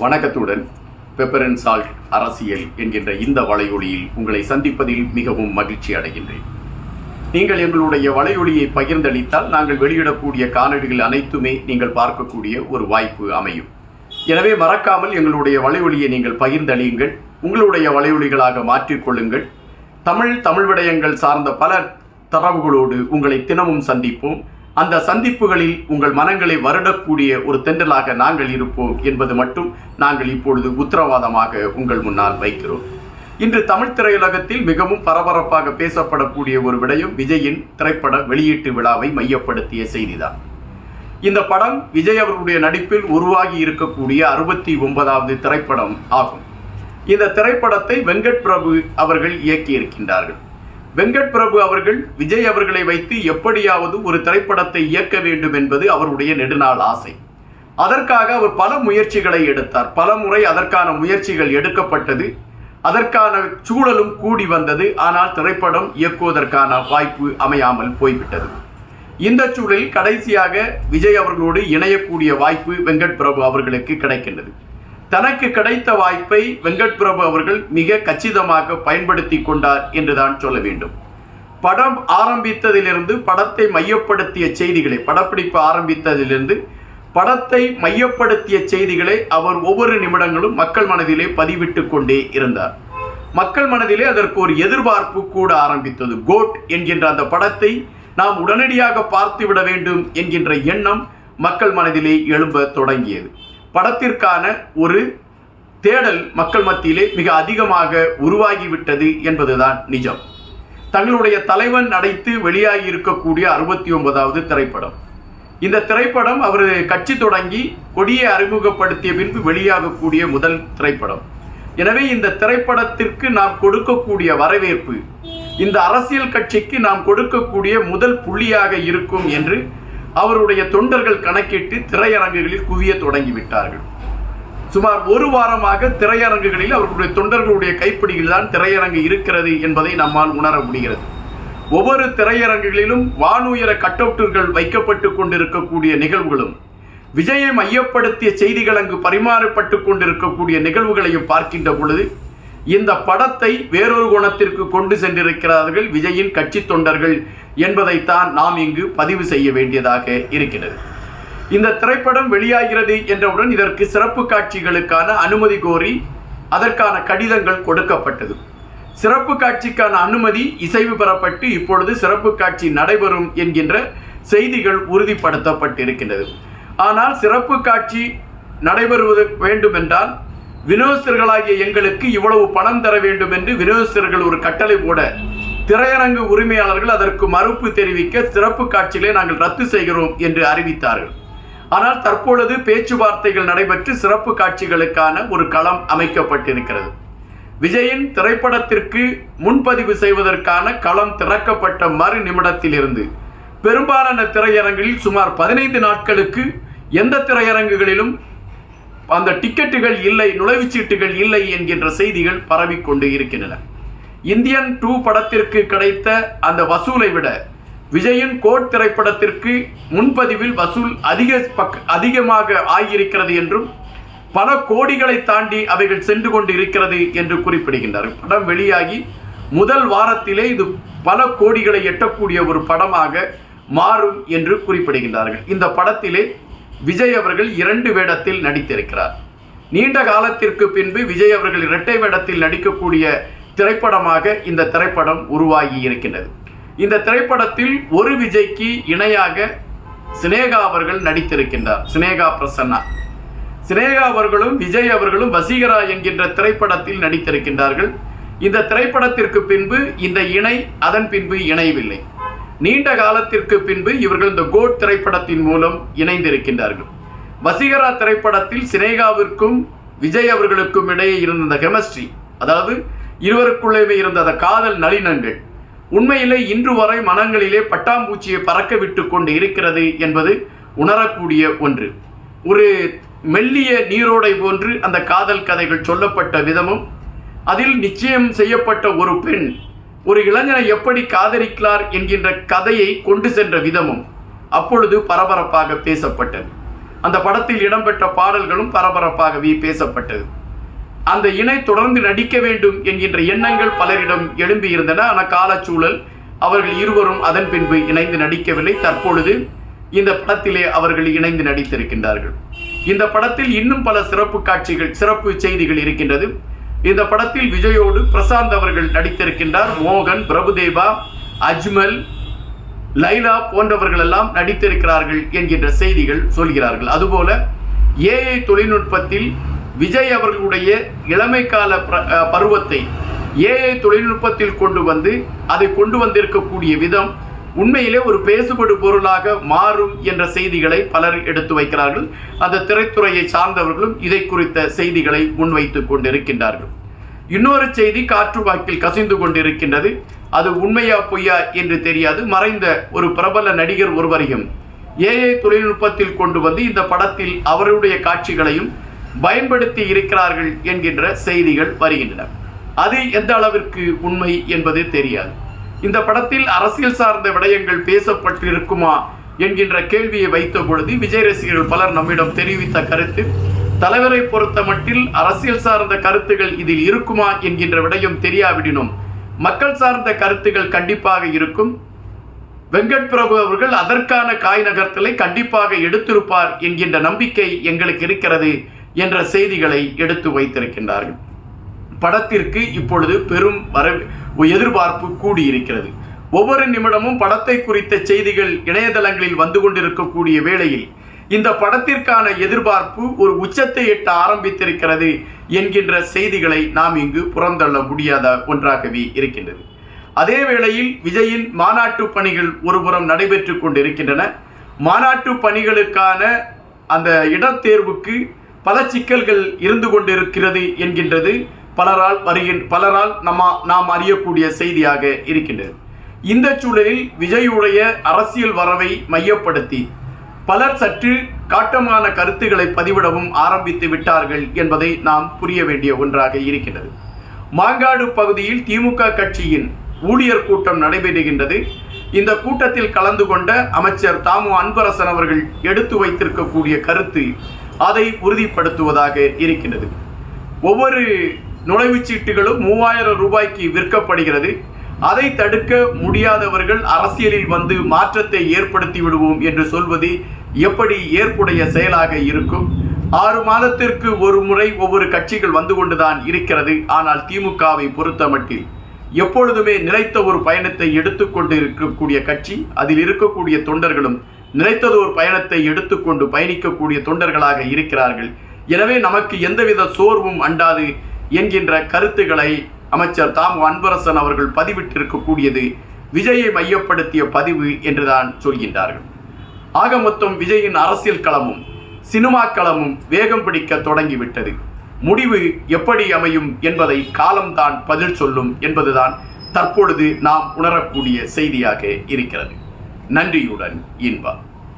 வணக்கத்துடன் pepper and salt அரசியல் என்கின்ற இந்த வலையொலியில் உங்களை சந்திப்பதில் மிகவும் மகிழ்ச்சி அடைகின்றேன். நீங்கள் எங்களுடைய வலையொலியை பகிர்ந்தளித்தால் நாங்கள் வெளியிடக்கூடிய காணொலிகள் அனைத்துமே நீங்கள் பார்க்கக்கூடிய ஒரு வாய்ப்பு அமையும். எனவே மறக்காமல் எங்களுடைய வலையொலியை நீங்கள் பகிர்ந்தளியுங்கள் உங்களுடைய வலையொலிகளாக மாற்றிக்கொள்ளுங்கள் தமிழ் தமிழ் விடயங்கள் சார்ந்த பல தரவுகளோடு உங்களை தினமும் சந்திப்போம். அந்த சந்திப்புகளில் உங்கள் மனங்களை வருடக்கூடிய ஒரு தென்றலாக நாங்கள் இருப்போம் என்பது மட்டும் நாங்கள் இப்பொழுது உத்தரவாதமாக உங்கள் முன்னால் வைக்கிறோம். இன்று தமிழ் திரையுலகத்தில் மிகவும் பரபரப்பாக பேசப்படக்கூடிய ஒரு விடயம் விஜயின் திரைப்பட வெளியீட்டு விழாவை மையப்படுத்திய செய்திதான். இந்த படம் விஜய் அவர்களுடைய நடிப்பில் உருவாகி இருக்கக்கூடிய அறுபத்தி ஒன்பதாவது திரைப்படம் ஆகும். இந்த திரைப்படத்தை வெங்கட் பிரபு அவர்கள் இயக்கியிருக்கின்றார்கள். வெங்கட் பிரபு அவர்கள் விஜய் அவர்களை வைத்து எப்படியாவது ஒரு திரைப்படத்தை இயக்க வேண்டும் என்பது அவருடைய நெடுநாள் ஆசை. அதற்காக அவர் பல முயற்சிகளை எடுத்தார். பல முறை அதற்கான முயற்சிகள் எடுக்கப்பட்டது. அதற்கான சூழலும் கூடி வந்தது. ஆனால் திரைப்படம் இயக்குவதற்கான வாய்ப்பு அமையாமல் போய்விட்டது. இந்த சூழலில் கடைசியாக விஜய் அவர்களோடு இணையக்கூடிய வாய்ப்பு வெங்கட் பிரபு அவர்களுக்கு கிடைக்கின்றது. தனக்கு கிடைத்த வாய்ப்பை வெங்கட் பிரபு அவர்கள் மிக கச்சிதமாக பயன்படுத்தி கொண்டார் என்றுதான் சொல்ல வேண்டும். படம் ஆரம்பித்ததிலிருந்து படத்தை மையப்படுத்திய செய்திகளை படப்பிடிப்பு ஆரம்பித்ததிலிருந்து படத்தை மையப்படுத்திய செய்திகளை அவர் ஒவ்வொரு நிமிடங்களும் மக்கள் மனதிலே பதிவிட்டு கொண்டே இருந்தார். மக்கள் மனதிலே அதற்கு ஒரு எதிர்பார்ப்பு கூட ஆரம்பித்தது. கோட் என்கின்ற அந்த படத்தை நாம் உடனடியாக பார்த்து விட வேண்டும் என்கின்ற எண்ணம் மக்கள் மனதிலே எழும்ப தொடங்கியது. படத்திற்கான ஒரு தேடல் மக்கள் மத்தியிலே மிக அதிகமாக உருவாகிவிட்டது என்பதுதான் நிஜம். தங்களுடைய தலைவன் நடித்து வெளியாகி இருக்கக்கூடிய அறுபத்தி ஒன்பதாவது திரைப்படம். இந்த திரைப்படம் அவர் கட்சி தொடங்கி கொடியை அறிமுகப்படுத்திய பின்பு வெளியாகக்கூடிய முதல் திரைப்படம். எனவே இந்த திரைப்படத்திற்கு நாம் கொடுக்கக்கூடிய வரவேற்பு இந்த அரசியல் கட்சிக்கு நாம் கொடுக்கக்கூடிய முதல் புள்ளியாக இருக்கும் என்று அவருடைய தொண்டர்கள் கணக்கிட்டு திரையரங்குகளில் குவிய தொடங்கிவிட்டார்கள். சுமார் ஒரு வாரமாக திரையரங்குகளில் அவர்களுடைய தொண்டர்களுடைய கைப்பிடியில் தான் திரையரங்கு இருக்கிறது என்பதை நம்மால் உணர முடிகிறது. ஒவ்வொரு திரையரங்குகளிலும் வானுயர கட்டவுட்டுகள் வைக்கப்பட்டு கொண்டிருக்கக்கூடிய நிகழ்வுகளும் விஜயை மையப்படுத்திய செய்திகள் அங்கு பரிமாறப்பட்டு கொண்டிருக்கக்கூடிய நிகழ்வுகளையும் பார்க்கின்ற பொழுது இந்த படத்தை வேறொரு குணத்திற்கு கொண்டு சென்றிருக்கிறார்கள் விஜயின் கட்சி தொண்டர்கள் என்பதைத்தான் நாம் இங்கு பதிவு செய்ய வேண்டியதாக இருக்கிறது. இந்த திரைப்படம் வெளியாகிறது என்றவுடன் இதற்கு சிறப்பு காட்சிகளுக்கான அனுமதி கோரி அதற்கான கடிதங்கள் கொடுக்கப்பட்டது. சிறப்பு காட்சிக்கான அனுமதி இசைவு பெறப்பட்டு இப்பொழுது சிறப்பு காட்சி நடைபெறும் என்கின்ற செய்திகள் உறுதிப்படுத்தப்பட்டிருக்கின்றது. ஆனால் சிறப்பு காட்சி நடைபெறுவது வேண்டுமென்றால் வினோதர்களாகிய எங்களுக்கு இவ்வளவு பணம் தர வேண்டும் என்று வினோதர்கள் ஒரு கட்டளை போட திரையரங்கு உரிமையாளர்கள் அதற்கு மறுப்பு தெரிவிக்க சிறப்பு காட்சிகளை நாங்கள் ரத்து செய்கிறோம் என்று அறிவித்தார்கள். ஆனால் தற்பொழுது பேச்சுவார்த்தைகள் நடைபெற்று சிறப்பு காட்சிகளுக்கான ஒரு களம் அமைக்கப்பட்டிருக்கிறது. விஜயின் திரைப்படத்திற்கு முன்பதிவு செய்வதற்கான களம் திறக்கப்பட்ட மறு நிமிடத்திலிருந்து பெரும்பாலான திரையரங்கில் சுமார் பதினைந்து நாட்களுக்கு எந்த திரையரங்குகளிலும் அந்த டிக்கெட்டுகள் இல்லை நுழைவுச்சீட்டுகள் இல்லை என்கின்ற செய்திகள் பரவிக்கொண்டு இருக்கின்றன. இந்தியன் டூ படத்திற்கு கிடைத்த அந்த வசூலை விட விஜயின் கோட் திரைப்படத்திற்கு முன்பதிவில் வசூல் அதிக பக் அதிகமாக ஆகியிருக்கிறது என்றும் பல கோடிகளை தாண்டி அவைகள் சென்று கொண்டு இருக்கிறது என்று குறிப்பிடுகின்றார்கள். படம் வெளியாகி முதல் வாரத்திலே இது பல கோடிகளை எட்டக்கூடிய ஒரு படமாக மாறும் என்று குறிப்பிடுகின்றார்கள். இந்த படத்திலே விஜய் அவர்கள் இரண்டு வேடத்தில் நடித்திருக்கிறார். நீண்ட காலத்திற்கு பின்பு விஜய் அவர்கள் இரட்டை வேடத்தில் நடிக்கக்கூடிய திரைப்படமாக இந்த திரைப்படம் உருவாகி இருக்கின்றது. இந்த திரைப்படத்தில் ஒரு விஜய்க்கு இணையாக சினேகா அவர்கள் நடித்திருக்கின்றார். சினேகா பிரசன்னா. சினேகா அவர்களும் விஜய் அவர்களும் வசீகரா என்கின்ற திரைப்படத்தில் நடித்திருக்கின்றார்கள். இந்த திரைப்படத்திற்கு பின்பு இந்த இணை அதன் பின்பு இணையவில்லை. நீண்ட காலத்திற்கு பின்பு இவர்கள் இந்த கோட் திரைப்படத்தின் மூலம் இணைந்திருக்கின்றார்கள். வசீகரா திரைப்படத்தில் சினேகாவிற்கும் விஜய் அவர்களுக்கும் இடையே இருந்த அந்த கெமிஸ்ட்ரி அதாவது இருவருக்குள்ளேயுமே இருந்த அந்த காதல் நளினங்கள் உண்மையிலே இன்று வரை மனங்களிலே பட்டாம்பூச்சியை பறக்க விட்டு கொண்டு இருக்கிறது என்பது உணரக்கூடிய ஒன்று. ஒரு மெல்லிய நீரோடை போன்று அந்த காதல் கதைகள் சொல்லப்பட்ட விதமும் அதில் நிச்சயம் செய்யப்பட்ட ஒரு பெண் ஒரு இளைஞனை எப்படி காதலிக்கிறார் என்கின்ற கதையை கொண்டு சென்ற விதமும் அப்பொழுது பரபரப்பாக பேசப்பட்டது. அந்த படத்தில் இடம்பெற்ற பாடல்களும் பரபரப்பாகவே பேசப்பட்டது. அந்த இணை தொடர்ந்து நடிக்க வேண்டும் என்கின்ற எண்ணங்கள் பலரிடம் எழும்பியிருந்தன ஆனால் காலச்சூழல் அவர்கள் இருவரும் அதன் பின்பு இணைந்து நடிக்கவில்லை. தற்பொழுது இந்த படத்திலே அவர்கள் இணைந்து நடித்திருக்கின்றார்கள். இந்த படத்தில் இன்னும் பல சிறப்பு காட்சிகள் சிறப்பு செய்திகள் இருக்கின்றது. இந்த படத்தில் விஜயோடு பிரசாந்த் அவர்கள் நடித்திருக்கின்றார் மோகன் பிரபுதேவா அஜ்மல் லைலா போன்றவர்கள் எல்லாம் நடித்திருக்கிறார்கள் என்கின்ற செய்திகள் சொல்கிறார்கள். அதுபோல ஏஐ தொழில்நுட்பத்தில் விஜய் அவர்களுடைய இளமை கால பிர- பருவத்தை ஏஐ தொழில்நுட்பத்தில் கொண்டு வந்து அதை கொண்டு வந்திருக்கக்கூடிய விதம் உண்மையிலே ஒரு பேசுபடு பொருளாக மாறும் என்ற செய்திகளை பலர் எடுத்து வைக்கிறார்கள். அந்த திரைத்துறையை சார்ந்தவர்களும் இதை குறித்த செய்திகளை முன்வைத்துக் கொண்டிருக்கின்றார்கள். இன்னொரு செய்தி காற்று வாக்கில் கசிந்து கொண்டிருக்கின்றது. அது உண்மையா பொய்யா என்று தெரியாது. மறைந்த ஒரு பிரபல நடிகர் ஒருவரையும் ஏஐ தொழில்நுட்பத்தில் கொண்டு வந்து இந்த படத்தில் அவருடைய காட்சிகளையும் பயன்படுத்தி இருக்கிறார்கள் என்கின்ற செய்திகள் வருகின்றன. அது எந்த அளவிற்கு உண்மை என்பது தெரியாது. இந்த படத்தில் அரசியல் சார்ந்த விடயங்கள் பேசப்பட்டிருக்குமா என்கின்ற கேள்வியை வைத்த பொழுது விஜய் ரசிகர்கள் பலர் நம்மிடம் தெரிவித்த கருத்து தலைவரை பொறுத்த மட்டில் அரசியல் சார்ந்த கருத்துகள் இதில் இருக்குமா என்கின்ற விடயம் தெரியாவிடனும் மக்கள் சார்ந்த கருத்துகள் கண்டிப்பாக இருக்கும். வெங்கட் பிரபு அவர்கள் அதற்கான காய் நகர்த்தலை கண்டிப்பாக எடுத்திருப்பார் என்கின்ற நம்பிக்கை எங்களுக்கு இருக்கிறது என்ற செய்திகளை எடுத்து வைத்திருக்கின்றார்கள். படத்திற்கு இப்பொழுது பெரும் வர எதிர்பார்ப்பு கூடியிருக்கிறது. ஒவ்வொரு நிமிடமும் படத்தை குறித்த செய்திகள் இணையதளங்களில் வந்து கொண்டிருக்கக்கூடிய வேளையில் இந்த படத்திற்கான எதிர்பார்ப்பு ஒரு உச்சத்தை எட்ட ஆரம்பித்திருக்கிறது என்கின்ற செய்திகளை நாம் இங்கு புறந்தள்ள முடியாத ஒன்றாகவே இருக்கின்றது. அதே வேளையில் விஜயின் மாநாட்டு பணிகள் ஒருபுறம் நடைபெற்று கொண்டிருக்கின்றன. மாநாட்டு பணிகளுக்கான அந்த இடத்தேர்வுக்கு பல சிக்கல்கள் இருந்து கொண்டிருக்கிறது என்கின்றது பலரால் வருகின் பலரால் நம்ம நாம் அறியக்கூடிய செய்தியாக இருக்கின்றது. இந்த சூழலில் விஜயுடைய அரசியல் வரவை மையப்படுத்தி பலர் சற்று காட்டமான கருத்துக்களை பதிவிடவும் ஆரம்பித்து விட்டார்கள் என்பதை நாம் புரிய வேண்டிய ஒன்றாக இருக்கிறது மாங்காடு பகுதியில் திமுக கட்சியின் ஊழியர் கூட்டம் நடைபெறுகின்றது. இந்த கூட்டத்தில் கலந்து கொண்ட அமைச்சர் தாமு அன்பரசன் அவர்கள் எடுத்து வைத்திருக்கக்கூடிய கருத்து அதை உறுதிப்படுத்துவதாக இருக்கிறது ஒவ்வொரு நுழைவுச்சீட்டுகளும் மூவாயிரம் ரூபாய்க்கு விற்கப்படுகிறது. அதை தடுக்க முடியாதவர்கள் அரசியலில் வந்து மாற்றத்தை ஏற்படுத்தி விடுவோம் என்று சொல்வது எப்படி ஏற்புடைய செயலாக இருக்கும்? ஆறு மாதத்திற்கு ஒரு முறை ஒவ்வொரு கட்சிகள் வந்து கொண்டுதான் இருக்கிறது. ஆனால் திமுகவை பொறுத்தமட்டில் எப்பொழுதுமே நிலைத்த ஒரு பயணத்தை எடுத்துக்கொண்டு இருக்கக்கூடிய கட்சி அதில் இருக்கக்கூடிய தொண்டர்களும் நிலைத்தது ஒரு பயணத்தை எடுத்துக்கொண்டு பயணிக்கக்கூடிய தொண்டர்களாக இருக்கிறார்கள். எனவே நமக்கு எந்தவித சோர்வும் அண்டாது என்கின்ற கருத்துக்களை அமைச்சர் தாம் அன்பரசன் அவர்கள் பதிவிட்டிருக்கக்கூடியது விஜயை மையப்படுத்திய பதிவு என்றுதான் சொல்கின்றார்கள். ஆக மொத்தம் விஜயின் அரசியல் களமும் சினிமா களமும் வேகம் பிடிக்க தொடங்கிவிட்டது. முடிவு எப்படி அமையும் என்பதை காலம்தான் பதில் சொல்லும் என்பதுதான் தற்பொழுது நாம் உணரக்கூடிய செய்தியாக இருக்கிறது. நன்றியுடன் இன்பா